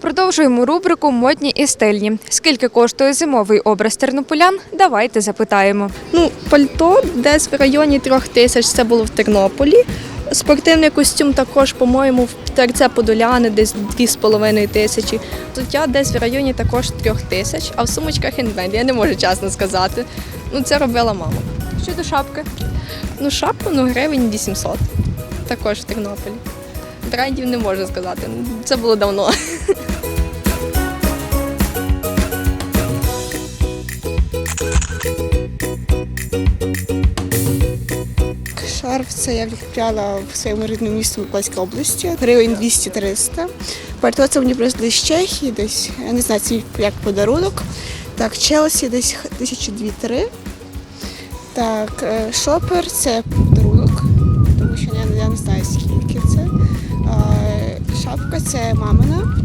Продовжуємо рубрику Модні і стильні. Скільки коштує зимовий образ тернополян? Давайте запитаємо. Ну, пальто десь в районі трьох тисяч, це було в Тернополі. Спортивний костюм також, по-моєму, в ТРЦ Подоляни десь дві з половиною тисячі. Взуття десь в районі також трьох тисяч, а в сумочках інвент, я не можу чесно сказати. Ну, це робила мама. Щодо шапки. Ну, шапку, ну, гривень 800. Також в Тернополі. Брендів не можу сказати. Це було давно. Це я купляла в своєму рідному місті Миколаївській області, гривень 200-300. Пальто це мені привезли з Чехії, десь, я не знаю, це як подарунок. Так, Челсі десь тисячі дві-три. Так, е, шопер це подарунок, тому що я, я не знаю, скільки це. Шапка це мамина.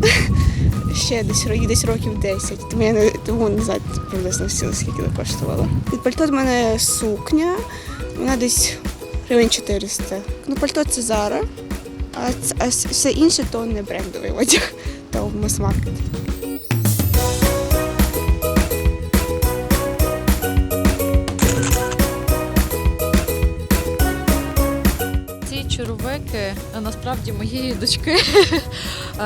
Ще десь, десь років 10, тому я не, тому не знаю приблизно всі, скільки вона коштувала. Під пальто в мене сукня, вона десь гривень 400. Ну, пальто це Зара, а, а все інше то не брендовий одяг, то в мас-маркет. Е, насправді моєї дочки. Е,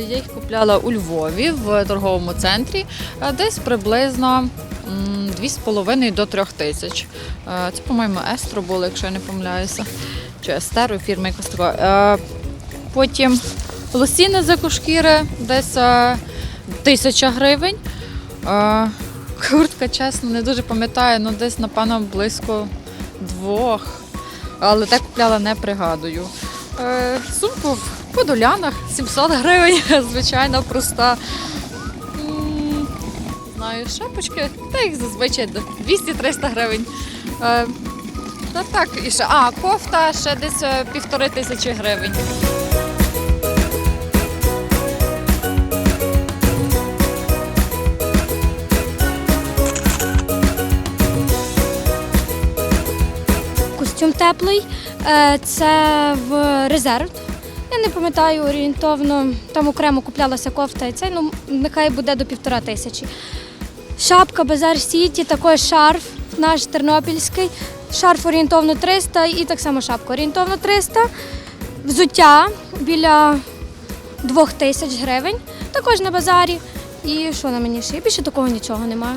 Я їх купляла у Львові в торговому центрі, е, десь приблизно 2,5 до 3 тисяч. Е, Це, по-моєму, Естро було, якщо я не помиляюся. Чи Естеро, фірма якась така. Потім лосіни з екошкіри десь тисяча гривень. Куртка, чесно, не дуже пам'ятаю, ну десь, напевно, близько двох але те купляла не пригадую. Е, сумку в подолянах 700 гривень, звичайно, проста. Знаю, шапочки, та їх зазвичай до 200-300 гривень. Е, та так, і ще. А, кофта ще десь е, півтори тисячі гривень. Теплий, е, це в резерв. Я не пам'ятаю орієнтовно, там окремо куплялася кофта і цей, ну нехай буде до півтора тисячі. Шапка Базар Сіті, також шарф наш тернопільський. Шарф орієнтовно 300 і так само шапка орієнтовно 300. Взуття біля 2 тисяч гривень, також на базарі. І що на мені ще? Більше такого нічого немає.